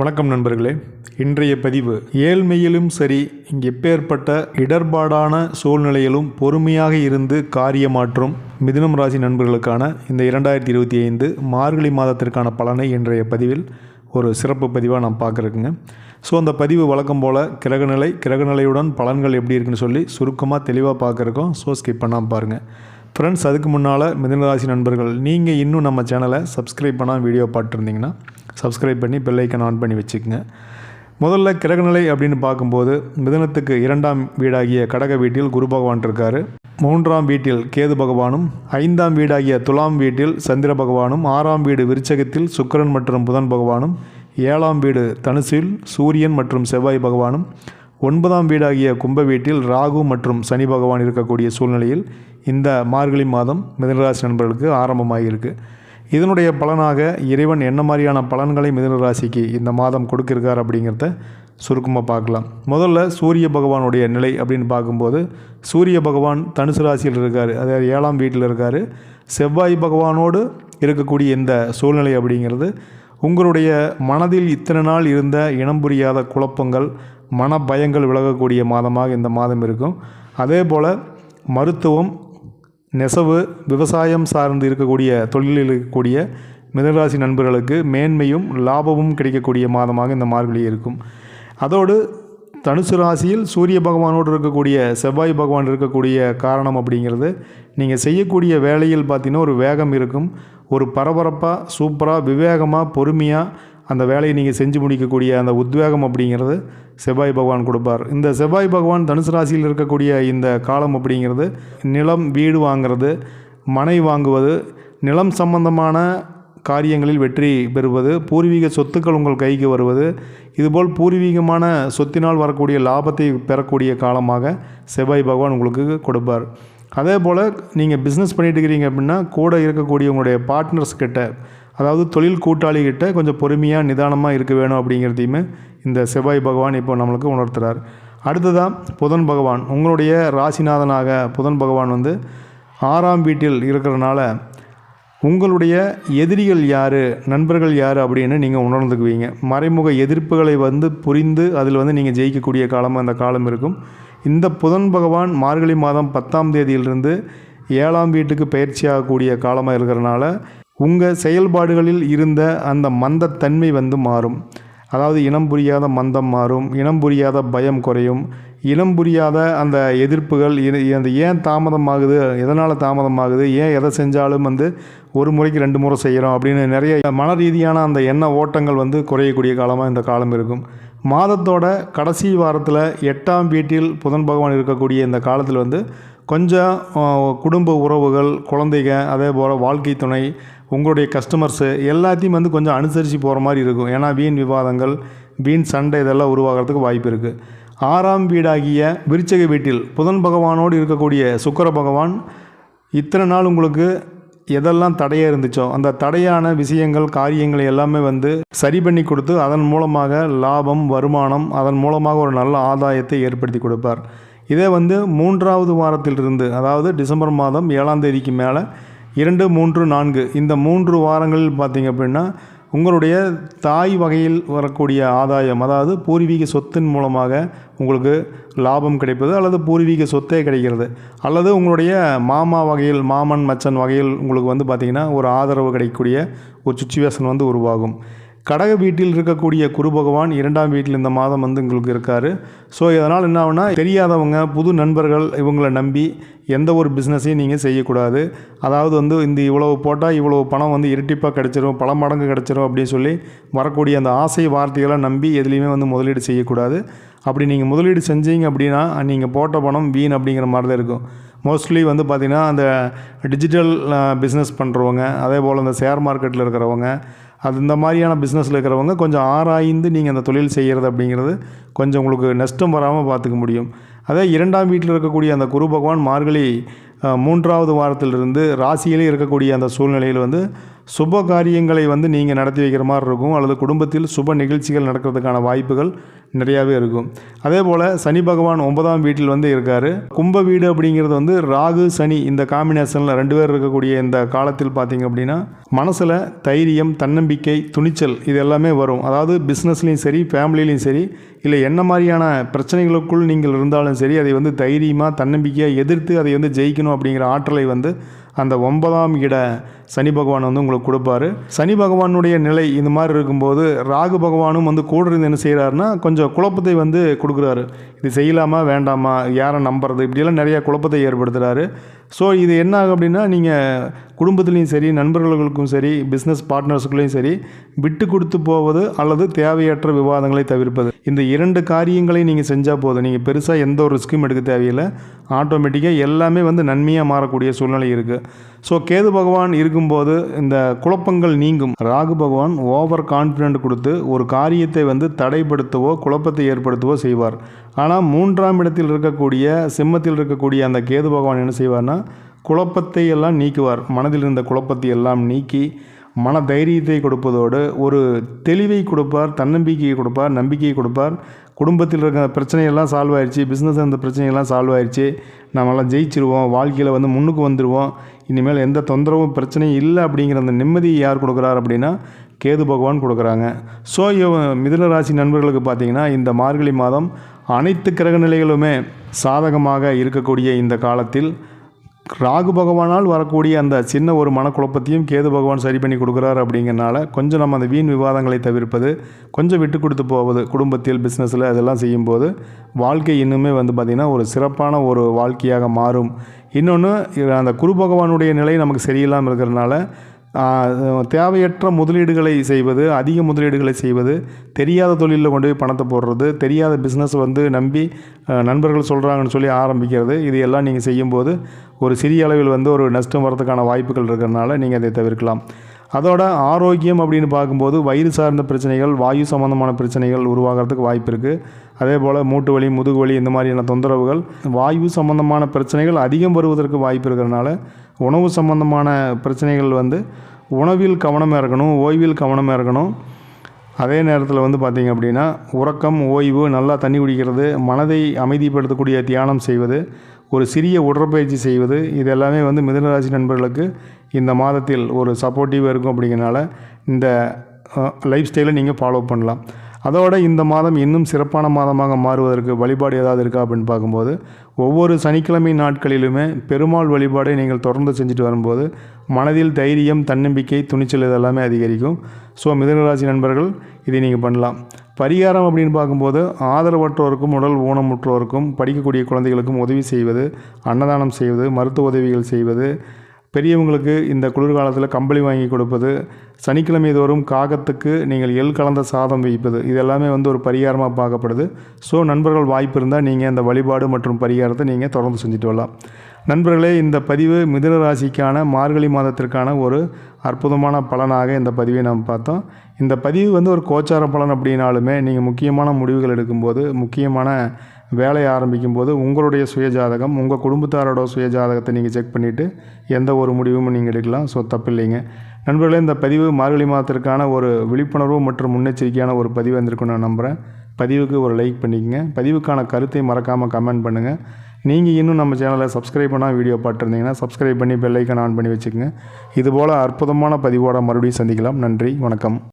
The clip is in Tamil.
வணக்கம் நண்பர்களே. இன்றைய பதிவு ஏழ்மையிலும் சரி இங்கே எப்பேற்பட்ட இடர்பாடான சூழ்நிலையிலும் பொறுமையாக இருந்து காரியமாற்றும் மிதுனம் ராசி நண்பர்களுக்கான இந்த இரண்டாயிரத்தி இருபத்தி ஐந்து மார்கழி மாதத்திற்கான பலனை இன்றைய பதிவில் ஒரு சிறப்பு பதிவாக நான் பார்க்குறேங்க ஸோ அந்த பதிவு வழக்கம் போல் கிரகநிலை கிரகநிலையுடன் பலன்கள் எப்படி இருக்குன்னு சொல்லி சுருக்கமாக தெளிவாக பார்க்குறக்கும் ஸோ ஸ்கிப் பண்ணாமல் பாருங்கள் ஃப்ரெண்ட்ஸ் அதுக்கு முன்னால் மிதனராசி நண்பர்கள் நீங்கள் இன்னும் நம்ம சேனலை சப்ஸ்கிரைப் பண்ணால் வீடியோ பார்த்துருந்தீங்கன்னா சப்ஸ்கிரைப் பண்ணி பெல்லைக்கன் ஆன் பண்ணி வச்சுக்கோங்க. முதல்ல கிரகநிலை அப்படின்னு பார்க்கும்போது மிதனத்துக்கு இரண்டாம் வீடாகிய கடக வீட்டில் குரு பகவான் இருக்கார். மூன்றாம் வீட்டில் கேது பகவானும் ஐந்தாம் வீடாகிய துலாம் வீட்டில் சந்திர பகவானும் ஆறாம் வீடு விருச்சகத்தில் சுக்கிரன் மற்றும் புதன் பகவானும் ஏழாம் வீடு தனுசில் சூரியன் மற்றும் செவ்வாய் பகவானும் ஒன்பதாம் வீடாகிய கும்ப வீட்டில் ராகு மற்றும் சனி பகவான் இருக்கக்கூடிய சூழ்நிலையில் இந்த மார்கழி மாதம் மிதனராசி நண்பர்களுக்கு ஆரம்பமாகியிருக்கு. இதனுடைய பலனாக இறைவன் என்ன மாதிரியான பலன்களை மிதனராசிக்கு இந்த மாதம் கொடுக்கிருக்கார் அப்படிங்கிறத சுருக்கமாக பார்க்கலாம். முதல்ல சூரிய பகவானுடைய நிலை அப்படின்னு பார்க்கும்போது சூரிய பகவான் தனுசு ராசியில் இருக்கார். அதாவது ஏழாம் வீட்டில் இருக்கார். செவ்வாய் பகவானோடு இருக்கக்கூடிய இந்த சூழ்நிலை அப்படிங்கிறது உங்களுடைய மனதில் இத்தனை நாள் இருந்த இனம் புரியாத குழப்பங்கள் மன பயங்கள் விலகக்கூடிய மாதமாக இந்த மாதம் இருக்கும். அதே போல் மருத்துவம் நெசவு விவசாயம் சார்ந்து இருக்கக்கூடிய தொழிலில் இருக்கக்கூடிய மிதராசி நண்பர்களுக்கு மேன்மையும் லாபமும் கிடைக்கக்கூடிய மாதமாக இந்த மார்கழி இருக்கும். அதோடு தனுசு ராசியில் சூரிய பகவானோடு இருக்கக்கூடிய செவ்வாய் பகவான் இருக்கக்கூடிய காரணம் அப்படிங்கிறது நீங்கள் செய்யக்கூடிய வேலையில் பார்த்தீங்கன்னா ஒரு வேகம் இருக்கும். ஒரு பரபரப்பாக சூப்பராக விவேகமாக பொறுமையாக அந்த வேலையை நீங்கள் செஞ்சு முடிக்கக்கூடிய அந்த உத்வேகம் அப்படிங்கிறது செவ்வாய் பகவான் கொடுப்பார். இந்த செவ்வாய் பகவான் தனுசு ராசியில் இருக்கக்கூடிய இந்த காலம் அப்படிங்கிறது நிலம் வீடு வாங்கிறது மனை வாங்குவது நிலம் சம்பந்தமான காரியங்களில் வெற்றி பெறுவது பூர்வீக சொத்துக்கள் உங்கள் கைக்கு வருவது இதுபோல் பூர்வீகமான சொத்தினால் வரக்கூடிய லாபத்தை பெறக்கூடிய காலமாக செவ்வாய் பகவான் உங்களுக்கு கொடுப்பார். அதே போல் நீங்கள் பிஸ்னஸ் பண்ணிட்டு இருக்கிறீங்க அப்படின்னா கூட இருக்கக்கூடிய உங்களுடைய பார்ட்னர்ஸ் கிட்ட அதாவது தொழில் கூட்டாளிகிட்ட கொஞ்சம் பொறுமையாக நிதானமாக இருக்க வேணும் அப்படிங்கிறதையுமே இந்த செவ்வாய் பகவான் இப்போ நம்மளுக்கு உணர்த்துறார். அடுத்ததான் புதன் பகவான். உங்களுடைய ராசிநாதனாக புதன் பகவான் வந்து ஆறாம் வீட்டில் இருக்கிறனால உங்களுடைய எதிரிகள் யார் நண்பர்கள் யார் அப்படின்னு நீங்கள் உணர்ந்துக்குவீங்க. மறைமுக எதிர்ப்புகளை வந்து புரிந்து அதில் வந்து நீங்கள் ஜெயிக்கக்கூடிய காலமாக அந்த காலம் இருக்கும். இந்த புதன் பகவான் மார்கழி மாதம் பத்தாம் தேதியிலிருந்து ஏழாம் வீட்டுக்கு பயிற்சியாகக்கூடிய காலமாக இருக்கிறனால உங்கள் செயல்பாடுகளில் இருந்த அந்த மந்தத்தன்மை வந்து மாறும். அதாவது இனம் புரியாத மந்தம் மாறும் இனம் புரியாத பயம் குறையும் இனம் புரியாத அந்த எதிர்ப்புகள் அந்த ஏன் தாமதமாகுது எதனால் தாமதமாகுது ஏன் எதை செஞ்சாலும் வந்து ஒரு முறைக்கு ரெண்டு முறை செய்கிறோம் அப்படின்னு நிறைய மன ரீதியான அந்த எண்ண ஓட்டங்கள் வந்து குறையக்கூடிய காலமாக இந்த காலம் இருக்கும். மாதத்தோட கடைசி வாரத்தில் எட்டாம் வீட்டில் புதன் பகவான் இருக்கக்கூடிய இந்த காலத்தில் வந்து கொஞ்சம் குடும்ப உறவுகள் குழந்தைங்க அதே போல் வாழ்க்கை துணை உங்களுடைய கஸ்டமர்ஸு எல்லாத்தையும் வந்து கொஞ்சம் அனுசரித்து போகிற மாதிரி இருக்கும். ஏன்னா வீண் விவாதங்கள் வீண் சண்டை இதெல்லாம் உருவாகிறதுக்கு வாய்ப்பு இருக்குது ஆறாம் வீடாகிய விருச்சக வீட்டில் புதன் பகவானோடு இருக்கக்கூடிய சுக்கர பகவான் இத்தனை நாள் உங்களுக்கு எதெல்லாம் தடையாக இருந்துச்சோ அந்த தடையான விஷயங்கள் காரியங்கள் எல்லாமே வந்து சரி பண்ணி கொடுத்து அதன் மூலமாக லாபம் வருமானம் அதன் மூலமாக ஒரு நல்ல ஆதாயத்தை ஏற்படுத்தி கொடுப்பார். இதே வந்து மூன்றாவது வாரத்திலிருந்து அதாவது டிசம்பர் மாதம் ஏழாம் தேதிக்கு மேலே இரண்டு மூன்று நான்கு. இந்த மூன்று வாரங்களில் பார்த்தீங்க அப்படின்னா உங்களுடைய தாய் வகையில் வரக்கூடிய ஆதாயம் அதாவது பூர்வீக சொத்தின் மூலமாக உங்களுக்கு லாபம் கிடைப்பது அல்லது பூர்வீக சொத்தே கிடைக்கிறது. அல்லது உங்களுடைய மாமா வகையில் மாமன் மச்சன் வகையில் உங்களுக்கு வந்து பார்த்திங்கன்னா ஒரு ஆதரவு கிடைக்கக்கூடிய ஒரு சுச்சுவேஷன் வந்து உருவாகும். கடக வீட்டில் இருக்கக்கூடிய குரு பகவான் இரண்டாம் வீட்டில் இந்த மாதம் வந்து உங்களுக்கு இருக்கார். ஸோ இதனால் என்ன ஆகுனா தெரியாதவங்க புது நண்பர்கள் இவங்களை நம்பி எந்த ஒரு பிஸ்னஸையும் நீங்கள் செய்யக்கூடாது. அதாவது வந்து இந்த இவ்வளவு போட்டால் இவ்வளவு பணம் வந்து இரட்டிப்பாக கிடச்சிரும் பல மடங்கு கிடச்சிரும் அப்படின்னு சொல்லி வரக்கூடிய அந்த ஆசை வார்த்தைகளை நம்பி எதுலேயுமே வந்து முதலீடு செய்யக்கூடாது. அப்படி நீங்கள் முதலீடு செஞ்சீங்க அப்படின்னா நீங்கள் போட்ட பணம் வீண் அப்படிங்கிற மாதிரி தான் இருக்கும். மோஸ்ட்லி வந்து பார்த்திங்கன்னா அந்த டிஜிட்டல் பிஸ்னஸ் பண்ணுறவங்க அதே போல் அந்த ஷேர் மார்க்கெட்டில் இருக்கிறவங்க அது இந்த மாதிரியான பிஸ்னஸில் இருக்கிறவங்க கொஞ்சம் ஆராய்ந்து நீங்கள் அந்த தொழில் செய்கிறது அப்படிங்கிறது கொஞ்சம் உங்களுக்கு நஷ்டம் வராமல் பார்த்துக்க முடியும். அதே இரண்டாம் வீட்டில் இருக்கக்கூடிய அந்த குரு பகவான் மார்கழி மூன்றாவது வாரத்திலிருந்து ராசியிலே இருக்கக்கூடிய அந்த சூழ்நிலையில் வந்து சுப காரியங்களை வந்து நீங்கள் நடத்தி வைக்கிற மாதிரி இருக்கும். அல்லது குடும்பத்தில் சுப நிகழ்ச்சிகள் நடக்கிறதுக்கான வாய்ப்புகள் நிறையாவே இருக்கும். அதே போல் சனி பகவான் ஒன்பதாம் வீட்டில் வந்து இருக்கார். கும்ப வீடு அப்படிங்கிறது வந்து ராகு சனி இந்த காம்பினேஷனில் ரெண்டு பேர் இருக்கக்கூடிய இந்த காலத்தில் பார்த்தீங்க அப்படின்னா மனசில் தைரியம் தன்னம்பிக்கை துணிச்சல் இது எல்லாமே வரும். அதாவது பிஸ்னஸ்லேயும் சரி ஃபேமிலிலையும் சரி இல்லை என்ன மாதிரியான பிரச்சனைகளுக்குள் நீங்கள் இருந்தாலும் சரி அதை வந்து தைரியமாக தன்னம்பிக்கையாக எதிர்த்து அதை வந்து ஜெயிக்கணும் அப்படிங்கிற ஆற்றலை வந்து அந்த ஒன்பதாம் இட சனி பகவான் வந்து உங்களுக்கு கொடுப்பாரு. சனி பகவானுடைய நிலை இந்த மாதிரி இருக்கும்போது ராகு பகவானும் வந்து கூட இருந்து என்ன செய்கிறாருன்னா கொஞ்சம் குழப்பத்தை வந்து கொடுக்குறாரு. இது செய்யலாமா வேண்டாமா யாரை நம்புறது இப்படியெல்லாம் நிறைய குழப்பத்தை ஏற்படுத்துகிறாரு ஸோ இது என்ன ஆகும் அப்படின்னா நீங்கள் குடும்பத்துலேயும் சரி நண்பர்களுக்கும் சரி பிஸ்னஸ் பார்ட்னர்ஸுக்குள்ளேயும் சரி விட்டு கொடுத்து போவது அல்லது தேவையற்ற விவாதங்களை தவிர்ப்பது. இந்த இரண்டு காரியங்களை நீங்கள் செஞ்சால் போதும். நீங்கள் பெருசாக எந்த ஒரு ரிஸ்க்கும் எடுக்க தேவையில்லை. ஆட்டோமேட்டிக்காக எல்லாமே வந்து நன்மையாக மாறக்கூடிய சூழ்நிலை இருக்குது ஸோ கேது பகவான் இருக்கும்போது இந்த குழப்பங்கள் நீங்கும். ராகு பகவான் ஓவர் கான்ஃபிடென்ட் கொடுத்து ஒரு காரியத்தை வந்து தடைப்படுத்தவோ குழப்பத்தை ஏற்படுத்தவோ செய்வார். ஆனால் மூன்றாம் இடத்தில் இருக்கக்கூடிய சிம்மத்தில் இருக்கக்கூடிய அந்த கேது பகவான் என்ன செய்வார்னா குழப்பத்தை எல்லாம் நீக்குவார். மனதில் இருந்த குழப்பத்தை எல்லாம் நீக்கி மன தைரியத்தை கொடுப்பதோடு ஒரு தெளிவை கொடுப்பார் தன்னம்பிக்கையை கொடுப்பார் நம்பிக்கையை கொடுப்பார். குடும்பத்தில் இருக்கிற பிரச்சனையெல்லாம் சால்வ் ஆயிடுச்சு பிஸ்னஸ் அந்த பிரச்சனையெல்லாம் சால்வ் ஆயிடுச்சு நம்மளாம் ஜெயிச்சிருவோம் வாழ்க்கையில் வந்து முன்னுக்கு வந்துடுவோம் இனிமேல் எந்த தொந்தரவும் பிரச்சனையும் இல்லை அப்படிங்கிற அந்த நிம்மதியை யார் கொடுக்குறார் அப்படின்னா கேது பகவான் கொடுக்குறாங்க. ஸோ மிதுன ராசி நண்பர்களுக்கு பார்த்தீங்கன்னா இந்த மார்கழி மாதம் அனைத்து கிரக நிலைகளுமே சாதகமாக இருக்கக்கூடிய இந்த காலத்தில் ராகு பகவானால் வரக்கூடிய அந்த சின்ன ஒரு மனக்குழப்பத்தையும் கேது பகவான் சரி பண்ணி கொடுக்குறாரு அப்படிங்கிறனால கொஞ்சம் நம்ம அந்த வீண் விவாதங்களை தவிர்ப்பது கொஞ்சம் விட்டு கொடுத்து போவது குடும்பத்தில் பிஸ்னஸில் அதெல்லாம் செய்யும்போது வாழ்க்கை இன்னுமே வந்து பார்த்திங்கன்னா ஒரு சிறப்பான ஒரு வாழ்க்கையாக மாறும். இன்னொன்று அந்த குரு பகவானுடைய நிலை நமக்கு சரியில்லாமல் இருக்கிறதுனால தேவையற்ற முதலீடுகளை செய்வது அதிக முதலீடுகளை செய்வது தெரியாத தொழிலில் கொண்டு போய் பணத்தை போடுறது தெரியாத பிஸ்னஸ் வந்து நம்பி நண்பர்கள் சொல்கிறாங்கன்னு சொல்லி ஆரம்பிக்கிறது. இது எல்லாம் நீங்கள் செய்யும்போது ஒரு சிறிய அளவில் வந்து ஒரு நஷ்டம் வரதுக்கான வாய்ப்புகள் இருக்கிறதுனால நீங்கள் அதை தவிர்க்கலாம். அதோட ஆரோக்கியம் அப்படின்னு பார்க்கும்போது வயிறு சார்ந்த பிரச்சனைகள் வாயு சம்மந்தமான பிரச்சனைகள் உருவாகிறதுக்கு வாய்ப்பு இருக்குது அதே போல் மூட்டு வலி முதுகு வலி இந்த மாதிரியான தொந்தரவுகள் வாயு சம்மந்தமான பிரச்சனைகள் அதிகம் வருவதற்கு வாய்ப்பு இருக்கிறதுனால உணவு சம்மந்தமான பிரச்சனைகள் வந்து உணவில் கவனமாக இருக்கணும் ஓய்வில் கவனமாக இருக்கணும். அதே நேரத்தில் வந்து பார்த்திங்க அப்படின்னா உறக்கம் ஓய்வு நல்லா தண்ணி குடிக்கிறது மனதை அமைதிப்படுத்தக்கூடிய தியானம் செய்வது ஒரு சிறிய உடற்பயிற்சி செய்வது இது எல்லாமே வந்து மிதனராசி நண்பர்களுக்கு இந்த மாதத்தில் ஒரு சப்போர்ட்டிவாக இருக்கும் அப்படிங்கிறனால இந்த லைஃப் ஸ்டைலை நீங்கள் ஃபாலோ பண்ணலாம். அதோட இந்த மாதம் இன்னும் சிறப்பான மாதமாக மாறுவதற்கு வழிபாடு ஏதாவது இருக்கா அப்படின்னு பார்க்கும்போது ஒவ்வொரு சனிக்கிழமை நாட்களிலுமே பெருமாள் வழிபாடை நீங்கள் தொடர்ந்து செஞ்சுட்டு வரும்போது மனதில் தைரியம் தன்னம்பிக்கை துணிச்சல் இதெல்லாமே அதிகரிக்கும். ஸோ மிதனராசி நண்பர்கள் இதை நீங்கள் பண்ணலாம். பரிகாரம் அப்படின்னு பார்க்கும்போது ஆதரவற்றோருக்கும் உடல் ஊனமுற்றோருக்கும் படிக்கக்கூடிய குழந்தைகளுக்கும் உதவி செய்வது அன்னதானம் செய்வது மருத்துவ உதவிகள் செய்வது பெரியவங்களுக்கு இந்த குளிர்காலத்தில் கம்பளி வாங்கி கொடுப்பது சனிக்கிழமை தோறும் காகத்துக்கு நீங்கள் எள் கலந்த சாதம் வைப்பது இது எல்லாமே வந்து ஒரு பரிகாரமாக பார்க்கப்படுது. ஸோ நண்பர்கள் வாய்ப்பு இருந்தால் நீங்கள் இந்த வழிபாடு மற்றும் பரிகாரத்தை நீங்கள் தொடர்ந்து செஞ்சுட்டு வரலாம். நண்பர்களே இந்த பதிவு மிதுன ராசிக்கான மார்கழி மாதத்திற்கான ஒரு அற்புதமான பலனாக இந்த பதிவை நாம் பார்த்தோம். இந்த பதிவு வந்து ஒரு கோச்சார பலன் அப்படின்னாலுமே நீங்கள் முக்கியமான முடிவுகள் எடுக்கும்போது முக்கியமான வேலையை ஆரம்பிக்கும் போது உங்களுடைய சுயஜாதகம் உங்கள் குடும்பத்தாரோட சுயஜாதகத்தை நீங்கள் செக் பண்ணிவிட்டு எந்த ஒரு முடிவும் நீங்கள் எடுக்கலாம். ஸோ தப்பில்லைங்க. நண்பர்களே இந்த பதிவு மார்கழி மாதத்திற்கான ஒரு விழிப்புணர்வு மற்றும் முன்னெச்சரிக்கையான ஒரு பதிவு வந்திருக்குன்னு நான் நம்புகிறேன் பதிவுக்கு ஒரு லைக் பண்ணிக்கங்க. பதிவுக்கான கருத்தை மறக்காமல் கமெண்ட் பண்ணுங்கள் நீங்கள் இன்னும் நம்ம சேனலை சப்ஸ்கிரைப் பண்ணால் வீடியோ பார்த்துருந்தீங்கன்னா சப்ஸ்கிரைப் பண்ணி பெல்லைக்கன் ஆன் பண்ணி வச்சுக்கோங்க. இதுபோல் அற்புதமான பதிவோடு மறுபடியும் சந்திக்கலாம். நன்றி வணக்கம்.